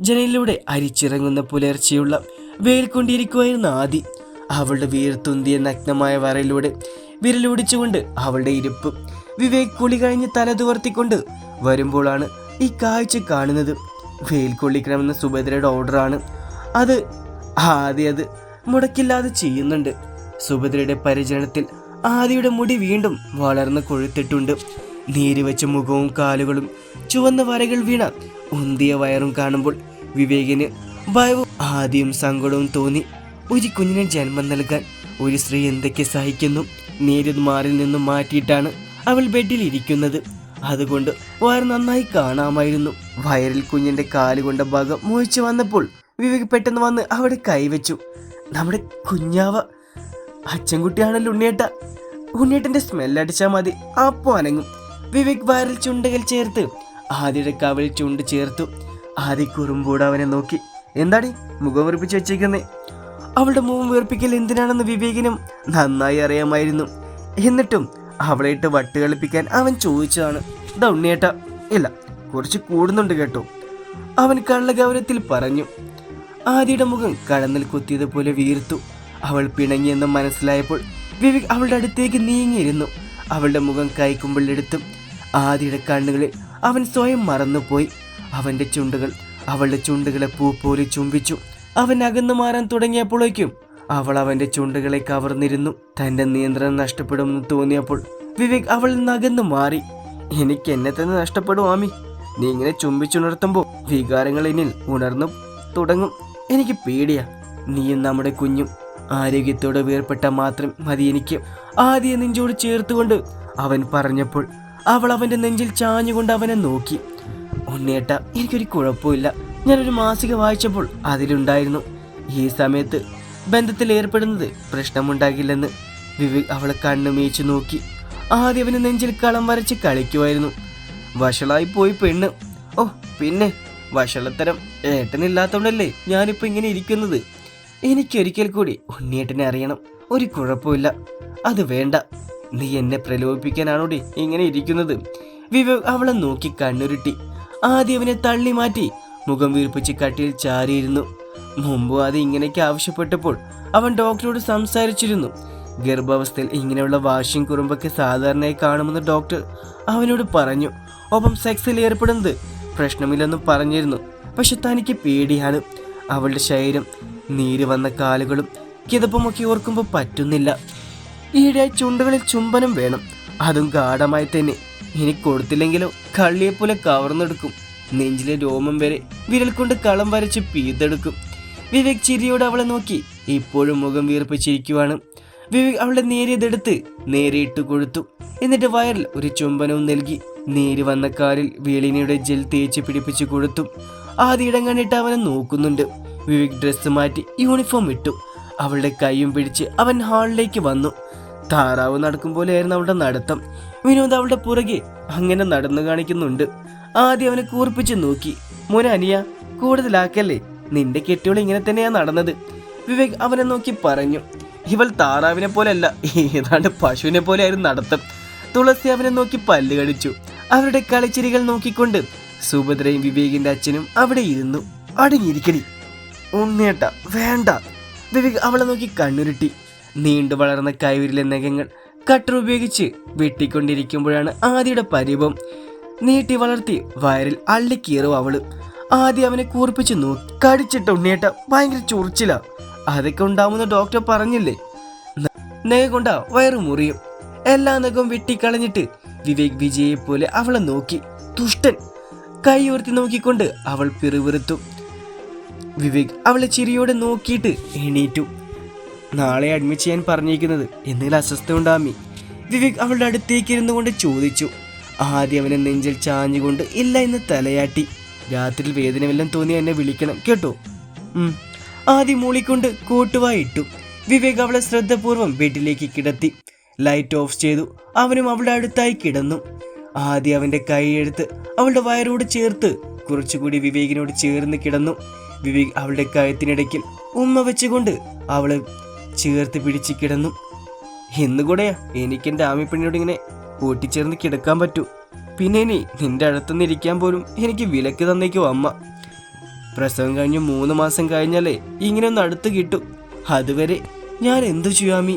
ജനലിലൂടെ അരിച്ചിറങ്ങുന്ന പുലർച്ചെയുള്ള വെയിൽ കൊണ്ടിരിക്കുമായിരുന്ന ആദി അവളുടെ വീർത്തുന്തിയ നഗ്നമായ വരയിലൂടെ വിരലോടിച്ചുകൊണ്ട് അവളുടെ ഇരിപ്പ് വിവേക് കുളി കഴിഞ്ഞ് തല തുവർത്തിക്കൊണ്ട് വരുമ്പോഴാണ് ഈ കാഴ്ച കാണുന്നത്. വെയിൽ കൊള്ളിക്കണമെന്ന സുഭദ്രയുടെ ഓർഡറാണ്. അത് ആദ്യ അത് മുടക്കില്ലാതെ ചെയ്യുന്നുണ്ട്. സുഭദ്രയുടെ പരിചരണത്തിൽ ആദിയുടെ മുടി വീണ്ടും വളർന്ന് കൊഴുത്തിട്ടുണ്ട്. നീര് വെച്ച മുഖവും കാലുകളും ചുവന്ന വരകൾ വീണ ഉന്തിയ വയറും കാണുമ്പോൾ വിവേകിന് ഭയവും ആദ്യം സങ്കടവും തോന്നി. ഒരു കുഞ്ഞിനെ ജന്മം നൽകാൻ ഒരു സ്ത്രീ എന്തൊക്കെ സഹിക്കുന്നു? നീരത് മാറിൽ നിന്നും മാറ്റിയിട്ടാണ് അവൾ ബെഡിൽ ഇരിക്കുന്നത്. അതുകൊണ്ട് വയർ നന്നായി കാണാമായിരുന്നു. വയറിൽ കുഞ്ഞിന്റെ കാലുകൊണ്ട ഭാഗം മോഹിച്ചു വന്നപ്പോൾ വിവേക് പെട്ടെന്ന് വന്ന് അവിടെ കൈവച്ചു. നമ്മുടെ കുഞ്ഞാവ അച്ഛൻകുട്ടിയാണല്ലോ ഉണ്ണിയേട്ട. ഉണ്ണിയേട്ടന്റെ സ്മെല്ലടിച്ചാൽ മതി. അപ്പോ അനങ്ങും. വിവേക് വയറിൽ ചുണ്ടുകൾ ചേർത്ത് ആദ്യയുടെ കവളിൽ ചുണ്ട് ചേർത്തു. ആദ്യ കുറുമ്പോട് അവനെ നോക്കി. എന്താടി മുഖം വീർപ്പിച്ച് വെച്ചേക്കുന്നേ? അവളുടെ മുഖം വീർപ്പിക്കൽ എന്തിനാണെന്ന് വിവേകിനും നന്നായി അറിയാമായിരുന്നു. എന്നിട്ടും അവളെ ഇട്ട് വട്ട് കളിപ്പിക്കാൻ അവൻ ചോദിച്ചതാണ്. ഇതാ ഉണ്ണിയേട്ട ഇല്ല കുറച്ച് കൂടുന്നുണ്ട് കേട്ടോ. അവൻ കള്ളഗൗരവത്തിൽ പറഞ്ഞു. ആദിയുടെ മുഖം കടന്നിൽ കുത്തിയതുപോലെ വീർത്തു. അവൾ പിണങ്ങിയെന്ന് മനസ്സിലായപ്പോൾ വിവേക് അവളുടെ അടുത്തേക്ക് നീങ്ങിയിരുന്നു. അവളുടെ മുഖം കൈക്കുമ്പിളെടുത്തും ആദിയുടെ കണ്ണുകളിൽ അവൻ സ്വയം മറന്നുപോയി. അവന്റെ ചുണ്ടുകൾ അവളുടെ ചുണ്ടുകളെ പൂ പോലെ ചുംബിച്ചു. അവൻ അകന്നു മാറാൻ തുടങ്ങിയപ്പോഴേക്കും അവൾ അവന്റെ ചുണ്ടുകളെ കവർന്നിരുന്നു. തന്റെ നിയന്ത്രണം നഷ്ടപ്പെടുമെന്ന് തോന്നിയപ്പോൾ വിവേക് അവൾ നകന്നു മാറി. എനിക്ക് എന്നെ തന്നെ നഷ്ടപ്പെടും ആമി. നീ ഇങ്ങനെ ചുംബിച്ചുണർത്തുമ്പോൾ വികാരങ്ങൾ എന്നിൽ ഉണർന്നു തുടങ്ങും. എനിക്ക് പേടിയാ. നീയും നമ്മുടെ കുഞ്ഞും ആരോഗ്യത്തോടെ വേർപ്പെട്ട മാത്രം മതി എനിക്ക്. ആദ്യ നെഞ്ചോട് ചേർത്തുകൊണ്ട് അവൻ പറഞ്ഞപ്പോൾ അവൾ അവന്റെ നെഞ്ചിൽ ചാഞ്ഞുകൊണ്ട് അവനെ നോക്കി. ഉണ്ണേട്ട എനിക്കൊരു കുഴപ്പമില്ല. ഞാനൊരു മാസിക വായിച്ചപ്പോൾ അതിലുണ്ടായിരുന്നു. ഈ സമയത്ത് ബന്ധത്തിൽ ഏർപ്പെടുന്നത് പ്രശ്നമുണ്ടാകില്ലെന്ന് വിവേക് അവളെ കണ്ണു മേച്ചു നോക്കി. ആദ്യം അവന് നെഞ്ചിൽ കളം വരച്ച് കളിക്കുമായിരുന്നു. വഷളായി പോയി പെണ്ണ്. ഓ പിന്നെ വഷളത്തരം ഏട്ടനില്ലാത്തോണ്ടല്ലേ ഞാനിപ്പോ ഇങ്ങനെ ഇരിക്കുന്നത്? എനിക്കൊരിക്കൽ കൂടി ഉണ്ണിയേട്ടനെ അറിയണം. ഒരു കുഴപ്പമില്ല. അത് വേണ്ട. നീ എന്നെ പ്രലോഭിപ്പിക്കാനാണോടി ഇങ്ങനെ ഇരിക്കുന്നത്? വിവേക് അവളെ നോക്കി കണ്ണുരുട്ടി. ആദ്യം അവനെ തള്ളി മാറ്റി. മുഖം വീർപ്പിച്ച് കട്ടിയിൽ ചാരിയിരുന്നു. മുമ്പ് അത് ഇങ്ങനെയൊക്കെ ആവശ്യപ്പെട്ടപ്പോൾ അവൻ ഡോക്ടറോട് സംസാരിച്ചിരുന്നു. ഗർഭാവസ്ഥയിൽ ഇങ്ങനെയുള്ള വാഷിംഗ് കുറുമ്പൊക്കെ സാധാരണയായി കാണുമെന്ന് ഡോക്ടർ അവനോട് പറഞ്ഞു. ഒപ്പം സെക്സിൽ ഏർപ്പെടുന്നത് പ്രശ്നമില്ലെന്നും പറഞ്ഞിരുന്നു. പക്ഷെ തനിക്ക് പേടിയാണ്. അവളുടെ ശരീരം നീര് വന്ന കാലുകളും കിതപ്പുമൊക്കെ ഓർക്കുമ്പോൾ പറ്റുന്നില്ല. ഈയിടെ ചുണ്ടുകളിൽ ചുംബനം വേണം. അതും ഗാഠമായി തന്നെ. ഇനി കൊടുത്തില്ലെങ്കിലോ കള്ളിയെപ്പോലെ കവർന്നെടുക്കും. നെഞ്ചിലെ രോമം വരെ വിരൽ കൊണ്ട് കളം വരച്ച് പീതെടുക്കും. വിവേക് ചിരിയോട് അവളെ നോക്കി. ഇപ്പോഴും മുഖം വീർപ്പിച്ചിരിക്കുവാണ്. വിവേക് അവളെ നേരിയതെടുത്ത് നേരിട്ട് കൊടുത്തു എന്നിട്ട് വയറിൽ ഒരു ചുംബനവും നൽകി നേരി വന്ന കാലിൽ വീളിനിയുടെ ജെൽ തേച്ച് പിടിപ്പിച്ചു കൊടുത്തു ആദ്യയിടം കണ്ടിട്ട് അവനെ നോക്കുന്നുണ്ട്. വിവേക് ഡ്രസ്സ് മാറ്റി യൂണിഫോം ഇട്ടു. അവളുടെ കൈയും പിടിച്ച് അവൻ ഹാളിലേക്ക് വന്നു. താറാവ് നടക്കും പോലെയായിരുന്നു അവളുടെ നടത്തം. വിനോദ് അവളുടെ പുറകെ അങ്ങനെ നടന്നു കാണിക്കുന്നുണ്ട്. ആദ്യം അവനെ കൂർപ്പിച്ച് നോക്കി. മോനെ അനിയ കൂടുതലാക്കല്ലേ? നിന്റെ കെട്ടിയോൾ ഇങ്ങനെ തന്നെയാ നടന്നത്. വിവേക് അവനെ നോക്കി പറഞ്ഞു. ഇവൾ താറാവിനെ പോലെയല്ല ഏതാണ്ട് പശുവിനെ പോലെ ആയിരുന്നു നടത്തം. തുളസി അവനെ നോക്കി പല്ല് കടിച്ചു. അവരുടെ കളിച്ചിരികൾ നോക്കിക്കൊണ്ട് സുഭദ്രയും വിവേകിന്റെ അച്ഛനും അവിടെ ഇരുന്നു. അടങ്ങിയിരിക്കടി. ഉണ്ണേട്ട വേണ്ട. വിവേക് അവളെ നോക്കി കണ്ണുരുട്ടി. നീണ്ടു വളർന്ന കൈവിരിലെ നഖങ്ങൾ കട്ടർ ഉപയോഗിച്ച് വെട്ടിക്കൊണ്ടിരിക്കുമ്പോഴാണ് ആദിയുടെ പരിഭവം. നീട്ടി വളർത്തി വയറിൽ അള്ളിക്കീറും അവൾ. ആദ്യം അവനെ കൂർപ്പിച്ചു നോക്കി കടിച്ചിട്ട ഉണ്ണിയേട്ട ഭയങ്കര ചൊറിച്ചില. അതൊക്കെ ഉണ്ടാവുമെന്ന് ഡോക്ടർ പറഞ്ഞില്ലേ? നെയ് കൊണ്ടാ വയറ് മുറിയും. എല്ലാ നഖവും വെട്ടിക്കളഞ്ഞിട്ട് വിവേക് വിജയെ പോലെ അവളെ നോക്കി. തുഷ്ടൻ കൈ ഉയർത്തി നോക്കിക്കൊണ്ട് അവൾ പിറുപിറുത്തു. വിവേക് അവളെ ചിരിയോടെ നോക്കിയിട്ട് എണീറ്റു. നാളെ അഡ്മിറ്റ് ചെയ്യാൻ പറഞ്ഞിരിക്കുന്നത് എന്തെങ്കിലും അസ്വസ്ഥ ഉണ്ടാമി. വിവേക് അവളുടെ അടുത്തേക്ക് ഇരുന്നു കൊണ്ട് ചോദിച്ചു. ആദ്യം അവനെ നെഞ്ചിൽ ചാഞ്ഞുകൊണ്ട് ഇല്ല എന്ന് തലയാട്ടി. രാത്രിയിൽ വേദന വല്ലതും തോന്നി എന്നെ വിളിക്കണം കേട്ടോ. ആദ്യം മൂളിക്കൊണ്ട് കൂട്ടുവായിട്ടു വിവേക് അവളെ ശ്രദ്ധപൂർവം വീട്ടിലേക്ക് കിടത്തി. ലൈറ്റ് ഓഫ് ചെയ്തു. അവനും അവളുടെ അടുത്തായി കിടന്നു. ആദ്യം അവന്റെ കൈയെടുത്ത് അവളുടെ വയറോട് ചേർത്ത് കുറച്ചുകൂടി വിവേകിനോട് ചേർന്ന് കിടന്നു. വിവേക് അവളുടെ കഴുത്തിനിടയ്ക്കിൽ ഉമ്മ വെച്ചുകൊണ്ട് അവളെ ചേർത്ത് പിടിച്ച് കിടന്നു. എന്നുകൂടെയാ എന്റെ ആമിപ്പെണ്ണിനോട് ഇങ്ങനെ കൂട്ടിച്ചേർന്ന് കിടക്കാൻ പറ്റൂ. പിന്നെ ഇനി നിന്റെ അടുത്തുനിന്ന് ഇരിക്കാൻ പോലും എനിക്ക് വിലക്ക് തന്നേക്കും അമ്മ. പ്രസവം കഴിഞ്ഞ് മൂന്ന് മാസം കഴിഞ്ഞാലേ ഇങ്ങനെ ഒന്ന് അടുത്ത് കിട്ടും. അതുവരെ ഞാൻ എന്തു ചെയ്യാമി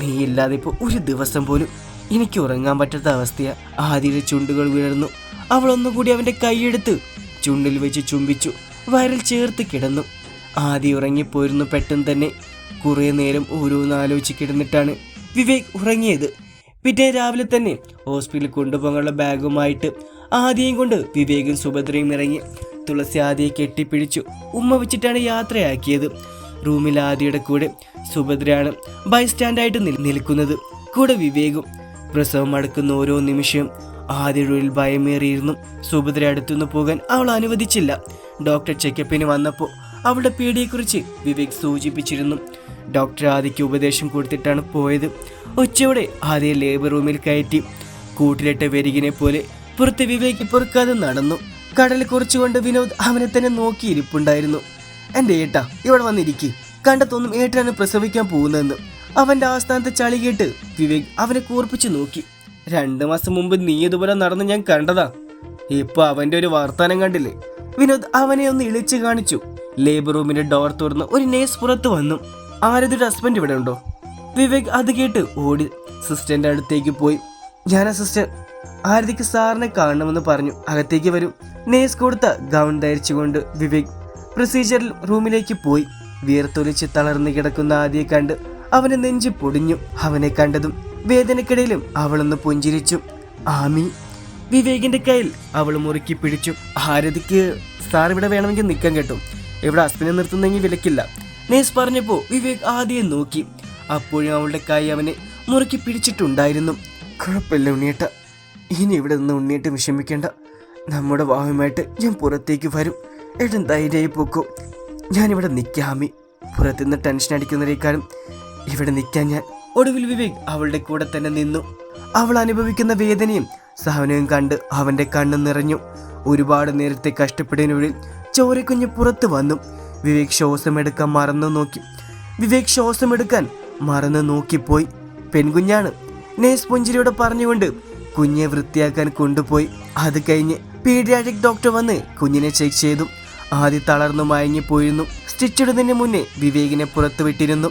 നീ ഇല്ലാതെ ഇപ്പോൾ ഒരു ദിവസം പോലും എനിക്ക് ഉറങ്ങാൻ പറ്റാത്ത അവസ്ഥയാ. ആദ്യയുടെ ചുണ്ടുകൾ വീഴുന്നു അവൾ ഒന്നുകൂടി അവന്റെ കൈയെടുത്ത് ചുണ്ടിൽ വെച്ച് ചുംബിച്ചു. വയറിൽ ചേർത്ത് കിടന്നു. ആദ്യം ഉറങ്ങിപ്പോയിരുന്നു പെട്ടെന്ന് തന്നെ. കുറേ നേരം ഓരോന്ന് ആലോചിച്ച് കിടന്നിട്ടാണ് വിവേക് ഉറങ്ങിയത്. പിറ്റേ രാവിലെ തന്നെ ഹോസ്പിറ്റലിൽ കൊണ്ടുപോകാനുള്ള ബാഗുമായിട്ട് ആദ്യം കൊണ്ട് വിവേകും സുഭദ്രയും ഇറങ്ങി തുളസി ആദ്യയെ കെട്ടിപ്പിടിച്ചു. ഉമ്മ വെച്ചിട്ടാണ് യാത്രയാക്കിയത്. റൂമിൽ ആദിയുടെ കൂടെ സുഭദ്രയാണ് ബൈസ്റ്റാൻഡായിട്ട് സ്റ്റാൻഡായിട്ട് നിൽക്കുന്നത്. കൂടെ വിവേകും പ്രസവം അടക്കുന്ന ഓരോ നിമിഷവും ആദ്യയുടെ ഉള്ളിൽ ഭയമേറിയിരുന്നു. സുഭദ്ര അടുത്തുനിന്ന് പോകാൻ അവൾ അനുവദിച്ചില്ല. ഡോക്ടർ ചെക്കപ്പിന് വന്നപ്പോൾ അവളുടെ പേടിയെക്കുറിച്ച് വിവേക് സൂചിപ്പിച്ചിരുന്നു. ഡോക്ടർ ആദിക്ക് ഉപദേശം കൊടുത്തിട്ടാണ് പോയത്. ഉച്ചയോടെ ആദ്യ ലേബർ റൂമിൽ കയറ്റി. കൂട്ടിലിട്ട വെരികിനെ പോലെ പുറത്ത് വിവേക് പൊറുക്കാതെ നടന്നു. കടൽ കുറച്ചുകൊണ്ട് വിനോദ് അവനെ തന്നെ നോക്കിയിരിപ്പുണ്ടായിരുന്നു. എന്റെ ഏട്ടാ ഇവിടെ വന്നിരിക്കി. കണ്ടെത്തൊന്നും ഏട്ടനാണ് പ്രസവിക്കാൻ പോകുന്നതെന്ന്. അവന്റെ ആസ്ഥാനത്ത് ചളി കേട്ട് വിവേക് അവനെ കൂർപ്പിച്ചു നോക്കി. രണ്ടു മാസം മുമ്പ് നീ ഇതുപോലെ നടന്ന് ഞാൻ കണ്ടതാ. ഇപ്പൊ അവന്റെ ഒരു വർത്താനം കണ്ടില്ലേ? വിനോദ് അവനെ ഒന്ന് ഇളിച്ചു കാണിച്ചു. ലേബർ റൂമിന്റെ ഡോർ തുറന്ന് ഒരു നേഴ്സ് പുറത്തു വന്നു. ആരതൊരു ഹസ്ബൻഡ് ഇവിടെ ഉണ്ടോ? വിവേക് അത് കേട്ട് ഓടി സിസ്റ്റന്റെ അടുത്തേക്ക് പോയി. ഞാൻ സിസ്റ്റർ ആരതിക്ക് സാറിനെ കാണണമെന്ന് പറഞ്ഞു. അകത്തേക്ക് വരും. നേഴ്സ് കൊടുത്ത ഗൗൺ ധരിച്ചുകൊണ്ട് വിവേക് പ്രൊസീജിയറിൽ റൂമിലേക്ക് പോയി. വീർത്തൊലിച്ച് തളർന്നു കിടക്കുന്ന ആദ്യയെ കണ്ട് അവനെ നെഞ്ചു പൊടിഞ്ഞു. അവനെ കണ്ടതും വേദനക്കിടയിലും അവളൊന്ന് പുഞ്ചിരിച്ചു. ആമി. വിവേകിന്റെ കയ്യിൽ അവൾ മുറുക്കി പിടിച്ചു. ആരതിക്ക് സാർ ഇവിടെ വേണമെങ്കിൽ നിൽക്കാൻ കേട്ടോ. ഇവിടെ ഹസ്ബൻഡ് നിർത്തുന്നെങ്കിൽ വിലക്കില്ല. നേഴ്സ് പറഞ്ഞപ്പോ വിവേക് ആദ്യം നോക്കി. അപ്പോഴും അവളുടെ കൈ അവനെ മുറുക്കി പിടിച്ചിട്ടുണ്ടായിരുന്നു. കുഴപ്പമില്ല ഉണ്ണിയേട്ട. ഇനി ഇവിടെ നിന്ന് ഉണ്ണിയേട്ട് വിഷമിക്കേണ്ട. നമ്മുടെ വാഹുമായിട്ട് ഞാൻ പുറത്തേക്ക് വരും. ഏട്ടൻ ധൈര്യമായി പോക്കോ. ഞാനിവിടെ നിൽക്കാമി പുറത്തുനിന്ന് ടെൻഷൻ അടിക്കുന്നതിനേക്കാളും ഇവിടെ നിൽക്കാൻ ഞാൻ. ഒടുവിൽ വിവേക് അവളുടെ കൂടെ തന്നെ നിന്നു. അവൾ അനുഭവിക്കുന്ന വേദനയും സഹനവും കണ്ട് അവന്റെ കണ്ണ് നിറഞ്ഞു. ഒരുപാട് നേരത്തെ കഷ്ടപ്പെടുന്നതിനുള്ളിൽ ചോരക്കുഞ്ഞ് പുറത്തു വന്നു. വിവേക് ശ്വാസമെടുക്കാൻ മറന്നു നോക്കി. വിവേക് ശ്വാസമെടുക്കാൻ മറന്നു നോക്കിപ്പോയി. പെൺകുഞ്ഞാണ്. നേഴ്സ് പുഞ്ചിരിയോട് പറഞ്ഞുകൊണ്ട് കുഞ്ഞെ വൃത്തിയാക്കാൻ കൊണ്ടുപോയി. അത് കഴിഞ്ഞ് പീഡിയാട്രിക് ഡോക്ടർ വന്ന് കുഞ്ഞിനെ ചെക്ക് ചെയ്തു. ആദ്യ തളർന്നു മയങ്ങി പോയിരുന്നു. സ്റ്റിച്ചിടുന്നതിന് മുന്നേ വിവേകിനെ പുറത്തു വിട്ടിരുന്നു.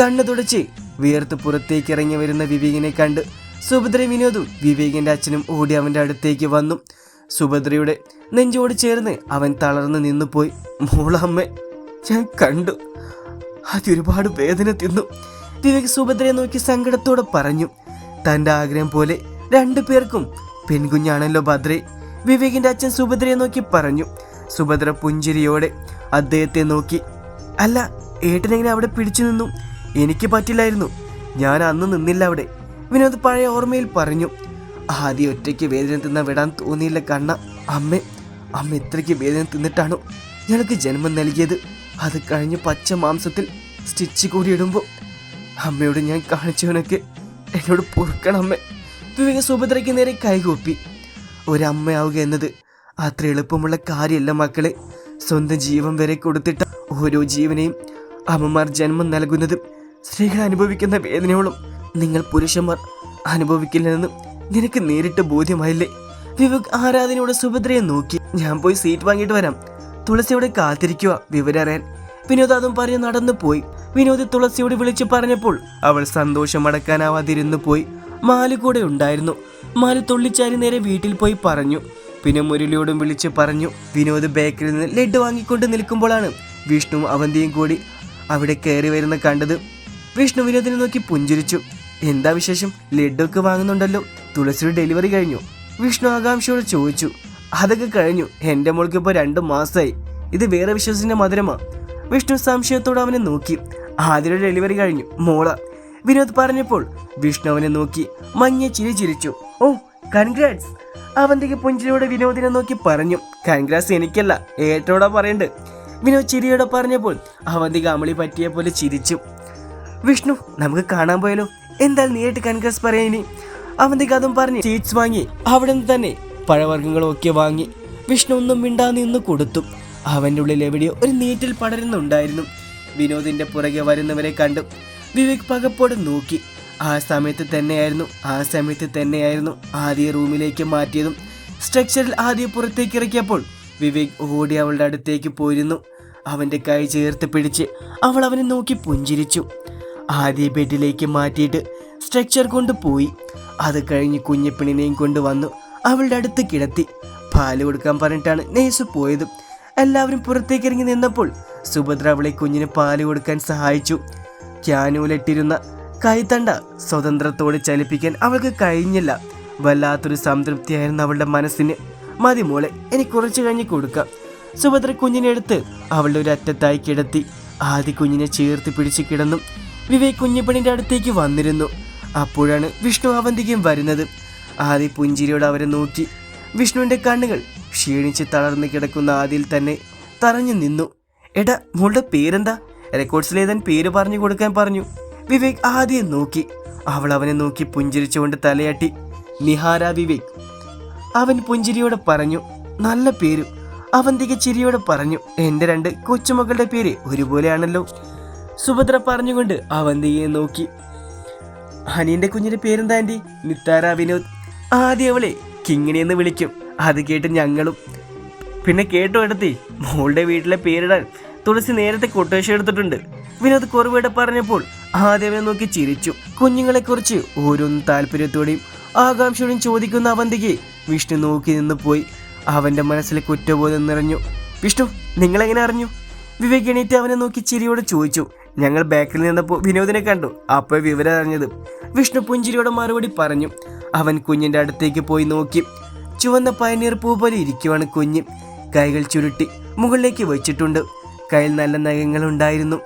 കണ്ണു തുടച്ച് വിയർത്ത് പുറത്തേക്ക് ഇറങ്ങി വരുന്ന വിവേകിനെ കണ്ട് സുഭദ്ര വിനോദും വിവേകിന്റെ അച്ഛനും ഓടി അവന്റെ അടുത്തേക്ക് വന്നു. സുഭദ്രയുടെ നെഞ്ചോട് ചേർന്ന് അവൻ തളർന്നു നിന്നുപോയി മോളമ്മ ഞാൻ കണ്ടു. അതൊരുപാട് വേദന തിന്നു. വിവേക് സുഭദ്രയെ നോക്കി സങ്കടത്തോടെ പറഞ്ഞു തന്റെ ആഗ്രഹം പോലെ രണ്ടു പേർക്കും പെൺകുഞ്ഞാണല്ലോ ഭദ്രെ. വിവേകിന്റെ അച്ഛൻ സുഭദ്രയെ നോക്കി പറഞ്ഞു. സുഭദ്ര പുഞ്ചിരിയോടെ അദ്ദേഹത്തെ നോക്കി അല്ല ഏട്ടനെങ്ങനെ അവിടെ പിടിച്ചു നിന്നു? എനിക്ക് പറ്റില്ലായിരുന്നു. ഞാൻ അന്ന് നിന്നില്ല അവിടെ. വിനോദ് പഴയ ഓർമ്മയിൽ പറഞ്ഞു ആദ്യം ഒറ്റയ്ക്ക് വേദന തിന്ന വിടാൻ തോന്നിയില്ല കണ്ണ. അമ്മ അമ്മ ഇത്രയ്ക്ക് വേദന തിന്നിട്ടാണോ ഞങ്ങൾക്ക് ജന്മം നൽകിയത്? അത് കഴിഞ്ഞ് പച്ച മാംസത്തിൽ സ്റ്റിച്ച് കൂടി ഇടുമ്പോൾ അമ്മയോട് ഞാൻ കാണിച്ചവനൊക്കെ എന്നോട് പൊറുക്കണം അമ്മ. വിവേക സുഭദ്രയ്ക്ക് നേരെ കൈകൂപ്പി. ഒരമ്മയാവുക എന്നത് അത്ര എളുപ്പമുള്ള കാര്യമല്ല മക്കളെ. സ്വന്തം ജീവൻ വരെ കൊടുത്തിട്ട ഓരോ ജീവനെയും അമ്മമാർ ജന്മം നൽകുന്നതും സ്ത്രീകൾ അനുഭവിക്കുന്ന വേദനയോളം നിങ്ങൾ പുരുഷന്മാർ അനുഭവിക്കില്ലെന്ന് നിനക്ക് നേരിട്ട് ബോധ്യമായില്ലേ? വിവേക് ആരാധനയുടെ സുഭദ്രയെ നോക്കി ഞാൻ പോയി സീറ്റ് വാങ്ങിയിട്ട് വരാം. തുളസിയോടെ കാത്തിരിക്കുക വിവരറിയാൻ. വിനോദ് അതും പറഞ്ഞ് നടന്നു പോയി. വിനോദ് തുളസിയോട് വിളിച്ചു പറഞ്ഞപ്പോൾ അവൾ സന്തോഷം അടക്കാനാവാതിരുന്നു പോയി. മാലു കൂടെ ഉണ്ടായിരുന്നു. മാലു തുള്ളിച്ചാരി നേരെ വീട്ടിൽ പോയി പറഞ്ഞു. പിന്നെ മുരളിയോടും വിളിച്ച് പറഞ്ഞു വിനോദ് ബേക്കറിൽ നിന്ന് ലഡ്ഡു വാങ്ങിക്കൊണ്ട് നിൽക്കുമ്പോഴാണ് വിഷ്ണുവും അവന്തിയും കൂടി അവിടെ കയറി വരുന്ന കണ്ടത്. വിഷ്ണു വിനോദിനെ നോക്കി പുഞ്ചിരിച്ചു. എന്താ വിശേഷം? ലഡ്ഡു ഒക്കെ വാങ്ങുന്നുണ്ടല്ലോ. തുളസിയുടെ ഡെലിവറി കഴിഞ്ഞു. വിഷ്ണു ആകാംക്ഷയോട് ചോദിച്ചു. അതൊക്കെ കഴിഞ്ഞു. എന്റെ മോൾക്ക് ഇപ്പോൾ രണ്ട് മാസമായി ഇത് വേറെ വിശ്വസിന്റെ മധുരമാ. വിഷ്ണു സംശയത്തോടെ അവനെ നോക്കി. ആദ്യയുടെ ഡെലിവറി കഴിഞ്ഞു. മോള. വിനോദ് പറഞ്ഞപ്പോൾ വിഷ്ണു അവനെ നോക്കി. മഞ്ഞ ചിരി ചിരിച്ചു. ഓ കൺഗ്രാറ്റ്സ് അവന്റെ പുഞ്ചിരിയോടെ വിനോദിനെ നോക്കി പറഞ്ഞു. കൺഗ്രാസ് എനിക്കല്ല. ഏറ്റവും പറയണ്ട്. വിനോദ് ചിരിയോടെ പറഞ്ഞപ്പോൾ അവന്തിക അമളി പറ്റിയ പോലെ ചിരിച്ചു. വിഷ്ണു നമുക്ക് കാണാൻ പോയാലോ? എന്തായാലും നേരിട്ട് കൺഗ്രസ് പറയാൻ ഇനി. അവന്തിക്ക് അതും പറഞ്ഞ് സീറ്റ്സ് വാങ്ങി. അവിടെ നിന്ന് തന്നെ പഴവർഗങ്ങളൊക്കെ വാങ്ങി. വിഷ്ണു ഒന്നും മിണ്ടാ നിന്ന് കൊടുത്തു. അവന്റെ ഉള്ളിൽ എവിടെയോ ഒരു നീറ്റിൽ പടരുന്നുണ്ടായിരുന്നു. വിനോദിന്റെ പുറകെ വരുന്നവരെ കണ്ടു. വിവേക് പകപ്പോടെ നോക്കി. ആ സമയത്ത് തന്നെയായിരുന്നു ആ സമയത്ത് തന്നെയായിരുന്നു ആദ്യ റൂമിലേക്ക് മാറ്റിയതും. സ്ട്രക്ചറിൽ ആദ്യ പുറത്തേക്ക് ഇറക്കിയപ്പോൾ വിവേക് ഓടി അവളുടെ അടുത്തേക്ക് പോയിരുന്നു. അവന്റെ കൈ ചേർത്ത് പിടിച്ച് അവൾ അവനെ നോക്കി പുഞ്ചിരിച്ചു. ആദ്യ ബെഡിലേക്ക് മാറ്റിയിട്ട് സ്ട്രക്ചർ കൊണ്ട് പോയി. അത് കഴിഞ്ഞ് കുഞ്ഞിപ്പെണ്ണിനെയും കൊണ്ട് വന്നു അവളുടെ അടുത്ത് കിടത്തി. പാൽ കൊടുക്കാൻ പറഞ്ഞിട്ടാണ് നേഴ്സ് പോയത്. എല്ലാവരും പുറത്തേക്ക് ഇറങ്ങി നിന്നപ്പോൾ സുഭദ്ര അവളെ കുഞ്ഞിന് പാൽ കൊടുക്കാൻ സഹായിച്ചു. ക്യാനൂലിട്ടിരുന്ന കൈത്തണ്ട സ്വതന്ത്രത്തോടെ ചലിപ്പിക്കാൻ അവൾക്ക് കഴിഞ്ഞില്ല. വല്ലാത്തൊരു സംതൃപ്തിയായിരുന്നു അവളുടെ മനസ്സിന്. മതി മോളെ ഇനി കുറച്ച് കഴിഞ്ഞ് കൊടുക്കാം. സുഭദ്ര കുഞ്ഞിനെടുത്ത് അവളുടെ ഒരു അറ്റത്തായി കിടത്തി. ആദ്യ കുഞ്ഞിനെ ചേർത്ത് പിടിച്ച് കിടന്നു. വിവേക് കുഞ്ഞിപ്പണിന്റെ അടുത്തേക്ക് വന്നിരുന്നു. അപ്പോഴാണ് വിഷ്ണു അവന്തികയും വരുന്നത്. ആദി പുഞ്ചിരിയോട് അവരെ നോക്കി. വിഷ്ണുവിന്റെ കണ്ണുകൾ ക്ഷീണിച്ച് തളർന്നു കിടക്കുന്ന ആദിയിൽ തന്നെ തറഞ്ഞു നിന്നു. എടാ മോളുടെ പേരെന്താ? റെക്കോർഡ്സിലേതൻ പേര് പറഞ്ഞു കൊടുക്കാൻ പറഞ്ഞു. വിവേക് ആദ്യം നോക്കി. അവൾ അവനെ നോക്കി പുഞ്ചിരിച്ചുകൊണ്ട് തലയാട്ടി. നിഹാര വിവേക്. അവൻ പുഞ്ചിരിയോടെ പറഞ്ഞു നല്ല പേരും. അവന്തിക ചിരിയോടെ പറഞ്ഞു എന്റെ രണ്ട് കൊച്ചുമക്കളുടെ പേര് ഒരുപോലെയാണല്ലോ. സുഭദ്ര പറഞ്ഞുകൊണ്ട് അവന്തികയെ നോക്കി. ഹനീന്റെ കുഞ്ഞിന്റെ പേരെന്താ ആന്റി നിത്താര വിനോദ്. ആദ്യം അവളെ കിങ്ങിണി എന്ന് വിളിക്കും. അത് കേട്ട് ഞങ്ങളും. പിന്നെ കേട്ടോ എടുത്തി. മോളുടെ വീട്ടിലെ പേരിടാൻ തുളസി നേരത്തെ കൊട്ടേഷൻ എടുത്തിട്ടുണ്ട്. വിനോദ് കുറവിടെ പറഞ്ഞപ്പോൾ ആദ്യമേ നോക്കി ചിരിച്ചു. കുഞ്ഞുങ്ങളെക്കുറിച്ച് ഓരോന്നും താല്പര്യത്തോടെയും ആകാംക്ഷയോടെയും ചോദിക്കുന്ന അവന്തിക്ക് വിഷ്ണു നോക്കി നിന്ന് പോയി. അവന്റെ മനസ്സിലെ കുറ്റബോധം നിറഞ്ഞു. വിഷ്ണു നിങ്ങളെങ്ങനെ അറിഞ്ഞു? വിവേക് എണീറ്റ് അവനെ നോക്കി ചിരിയോടെ ചോദിച്ചു. ഞങ്ങൾ ബാക്കിൽ നിന്നപ്പോൾ വിനോദിനെ കണ്ടു. അപ്പോൾ വിവരം അറിഞ്ഞത് വിഷ്ണു പുഞ്ചിരിയോടെ മറുപടി പറഞ്ഞു. അവൻ കുഞ്ഞിന്റെ അടുത്തേക്ക് പോയി നോക്കി. ചുവന്ന പയനീർ പൂ പോലെ ഇരിക്കുവാണ് കുഞ്ഞ്. കൈകൾ ചുരുട്ടി മുകളിലേക്ക് വെച്ചിട്ടുണ്ട്. കയ്യിൽ നല്ല നഖങ്ങൾ ഉണ്ടായിരുന്നു.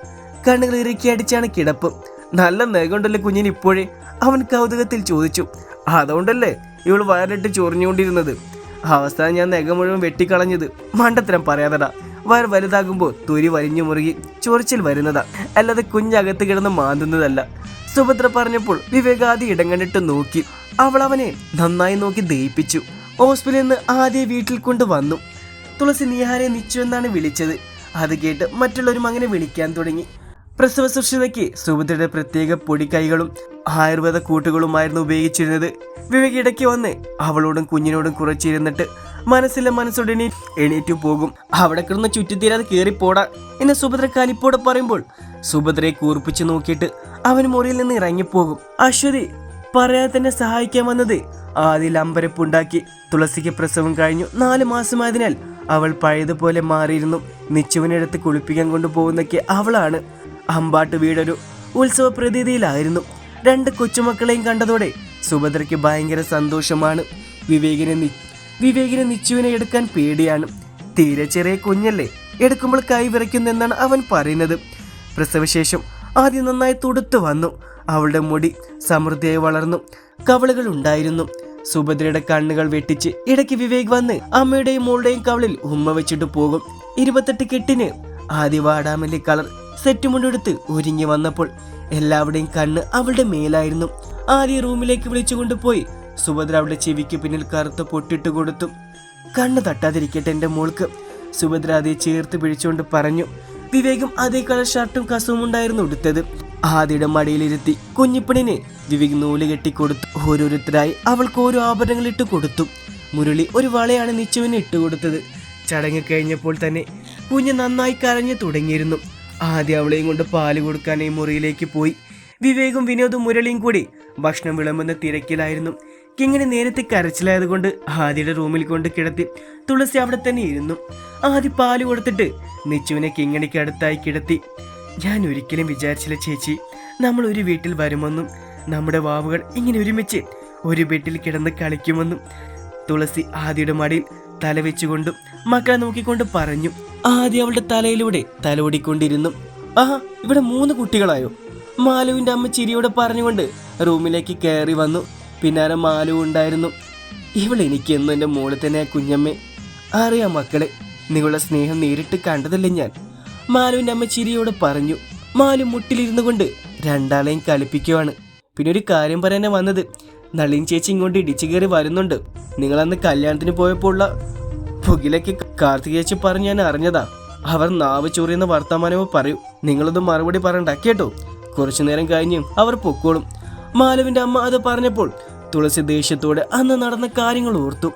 കണ്ണുകൾ ഇറുക്കി അടിച്ചാണ് കിടപ്പ്. നല്ല നഖമുണ്ടല്ലേ കുഞ്ഞിന് ഇപ്പോഴേ? അവൻ കൗതുകത്തിൽ ചോദിച്ചു. അതുകൊണ്ടല്ലേ ഇവൾ വയറിട്ട് ചൊറിഞ്ഞുകൊണ്ടിരുന്നത്? അവസാനം ഞാൻ നഖം മുഴുവൻ വെട്ടിക്കളഞ്ഞത്. മണ്ടത്തരം പറയാതടാ. വയർ വലുതാകുമ്പോൾ തുരി വലിഞ്ഞു മുറുകി ചൊറിച്ചിൽ വരുന്നതാ. അല്ലാതെ കുഞ്ഞകത്ത് കിടന്ന് മാന്തുന്നതല്ല. സുഭദ്ര പറഞ്ഞപ്പോൾ വിവേകാദി ആദ്യം ഇടം കണ്ടിട്ട് നോക്കി. അവൾ അവനെ നന്നായി നോക്കി ദയിപ്പിച്ചു ഹോസ്പിറ്റലിൽ നിന്ന് ആദ്യ വീട്ടിൽ കൊണ്ടുവന്നു. തുളസി നിഹാരെ നിച്ചു എന്നാണ് വിളിച്ചത്. അത് കേട്ട് മറ്റുള്ളവരും അങ്ങനെ വിളിക്കാൻ തുടങ്ങി. പ്രസവ സുഷിതയ്ക്ക് സുഭദ്രയുടെ പ്രത്യേക പൊടിക്കൈകളും ആയുർവേദ കൂട്ടുകളുമായിരുന്നു ഉപയോഗിച്ചിരുന്നത്. വിവേക് ഇടയ്ക്ക് വന്ന് അവളോടും കുഞ്ഞിനോടും കുറച്ചിരുന്നിട്ട് മനസ്സിലെ മനസ്സോടെ എണീ എണീറ്റു പോകും. അവിടെ കിടന്ന് ചുറ്റിത്തീരാതെ കയറിപ്പോടാ എന്നെ സുഭദ്ര കാലിപ്പോടെ പറയുമ്പോൾ സുഭദ്രയെ കൂർപ്പിച്ച് നോക്കിയിട്ട് അവൻ മുറിയിൽ നിന്ന് ഇറങ്ങിപ്പോകും. അശ്വതി പറയാതെ തന്നെ സഹായിക്കാൻ വന്നത് ആദ്യം അമ്പരപ്പുണ്ടാക്കി തുളസിക്ക് പ്രസവം കഴിഞ്ഞു. നാല് മാസമായതിനാൽ അവൾ പഴയതുപോലെ മാറിയിരുന്നു. നിച്ചുവിനടുത്ത് കുളിപ്പിക്കാൻ കൊണ്ടുപോകുന്നൊക്കെ അവളാണ്. അമ്പാട്ട് വീടൊരു ഉത്സവ പ്രതീതിയിലായിരുന്നു. രണ്ട് കൊച്ചുമക്കളെയും കണ്ടതോടെ സുഭദ്രയ്ക്ക് ഭയങ്കര സന്തോഷമാണ്. വിവേകിനെ വിവേകിനെ നിച്ചുവിനെ എടുക്കാൻ പേടിയാണ്. തീരെ ചെറിയ കുഞ്ഞല്ലേ? എടുക്കുമ്പോൾ കൈ വിറയ്ക്കുന്നെന്നാണ് അവൻ പറയുന്നത്. പ്രസവശേഷം ആദ്യം നന്നായി തുടുത്തു വന്നു. അവളുടെ മുടി സമൃദ്ധിയായി വളർന്നു. കവളുകൾ ഉണ്ടായിരുന്നു. സുഭദ്രയുടെ കണ്ണുകൾ വെട്ടിച്ച് ഇടയ്ക്ക് വിവേക് വന്ന് അമ്മയുടെയും മോളുടെയും കവളിൽ ഉമ്മ വെച്ചിട്ട് പോകും. ഇരുപത്തെട്ട് കെട്ടിന് ആദ്യ വാടാമല്ലി കളർ സെറ്റ് മുണ്ടെടുത്ത് ഒരുങ്ങി വന്നപ്പോൾ എല്ലാവരുടെയും കണ്ണ് അവളുടെ മേലായിരുന്നു. ആദ്യ റൂമിലേക്ക് വിളിച്ചുകൊണ്ട് പോയി സുഭദ്ര അവളുടെ ചെവിക്ക് പിന്നിൽ കറുത്ത പൊട്ടിട്ട് കൊടുത്തു. കണ്ണ് തട്ടാതിരിക്കട്ടെ എന്റെ മോൾക്ക് സുഭദ്ര അതേ ചേർത്ത് പിടിച്ചുകൊണ്ട് പറഞ്ഞു. വിവേകം അതേ കളർ ഷർട്ടും കസവും ഉണ്ടായിരുന്നു ഉടുത്തത്. ആദ്യയുടെ മടിയിലിരുത്തി കുഞ്ഞിപ്പണിനെ വിവേക് നൂൽ കെട്ടിക്കൊടുത്തു ഓരോരുത്തരായി അവൾക്ക് ഓരോ ആഭരണങ്ങൾ ഇട്ട് കൊടുത്തു. മുരളി ഒരു വളയാണ് നിച്ചുവിന് ഇട്ടുകൊടുത്തത് ചടങ്ങ് കഴിഞ്ഞപ്പോൾ തന്നെ കുഞ്ഞ് നന്നായി കരഞ്ഞു തുടങ്ങിയിരുന്നു. ആദ്യം അവളെയും കൊണ്ട് പാൽ കൊടുക്കാനായി മുറിയിലേക്ക് പോയി. വിവേകും വിനോദും മുരളിയും കൂടി ഭക്ഷണം വിളമ്പുന്ന തിരക്കിലായിരുന്നു. കിങ്ങിന് നേരത്തെ കരച്ചിലായത് കൊണ്ട് ആദിയുടെ റൂമിൽ കൊണ്ട് കിടത്തി തുളസി അവിടെ തന്നെ ഇരുന്നു. ആദ്യ പാൽ കൊടുത്തിട്ട് നിച്ചുവിനെ കിങ്ങിണിക്ക് അടുത്തായി കിടത്തി. ഞാൻ ഒരിക്കലും വിചാരിച്ചില്ല ചേച്ചി നമ്മൾ ഒരു വീട്ടിൽ വരുമെന്നും നമ്മുടെ വാവുകൾ ഇങ്ങനെ ഒരുമിച്ച് ഒരു വീട്ടിൽ കിടന്ന് കളിക്കുമെന്നും തുളസി ആദിയുടെ മടിയിൽ തല വെച്ചുകൊണ്ടും മക്കളെ നോക്കിക്കൊണ്ട് പറഞ്ഞു. ആദ്യം അവളുടെ തലയിലൂടെ തലോടിക്കൊണ്ടിരുന്നു ആഹാ ഇവിടെ മൂന്ന് കുട്ടികളായോ? മാലുവിന്റെ അമ്മ ചിരിയോടെ പറഞ്ഞുകൊണ്ട് റൂമിലേക്ക് കയറി വന്നു. പിന്നാലെ മാലു ഉണ്ടായിരുന്നു. ഇവൾ എനിക്ക് എന്നും എന്റെ മോൾ തന്നെ കുഞ്ഞമ്മേ. അറിയാം മക്കളെ നിങ്ങളുടെ സ്നേഹം നേരിട്ട് കണ്ടതല്ലേ ഞാൻ. മാലുവിന്റെ അമ്മ ചിരിയോട് പറഞ്ഞു മാലു മുട്ടിലിരുന്നു കൊണ്ട് രണ്ടാളെയും കളിപ്പിക്കുവാണ്. പിന്നെ ഒരു കാര്യം പറയാനാ വന്നത്. നളിൻ ചേച്ചി ഇങ്ങോട്ട് ഇടിച്ചു കയറി വരുന്നുണ്ട്. നിങ്ങളന്ന് കല്യാണത്തിന് പോയപ്പോൾ ഉള്ള പുകിലേക്ക് കാർത്തിക ചേച്ചി പറഞ്ഞ് ഞാൻ അറിഞ്ഞതാ. അവർ നാവ് ചൊറിയുന്ന വർത്തമാനമോ പറയൂ. നിങ്ങളൊന്നും മറുപടി പറയണ്ട കേട്ടോ? കുറച്ചു നേരം കഴിഞ്ഞ് അവർ പൊക്കോളും. മാലുവിന്റെ അമ്മ അത് പറഞ്ഞപ്പോൾ തുളസി ദേഷ്യത്തോടെ അന്ന് നടന്ന കാര്യങ്ങൾ ഓർത്തു.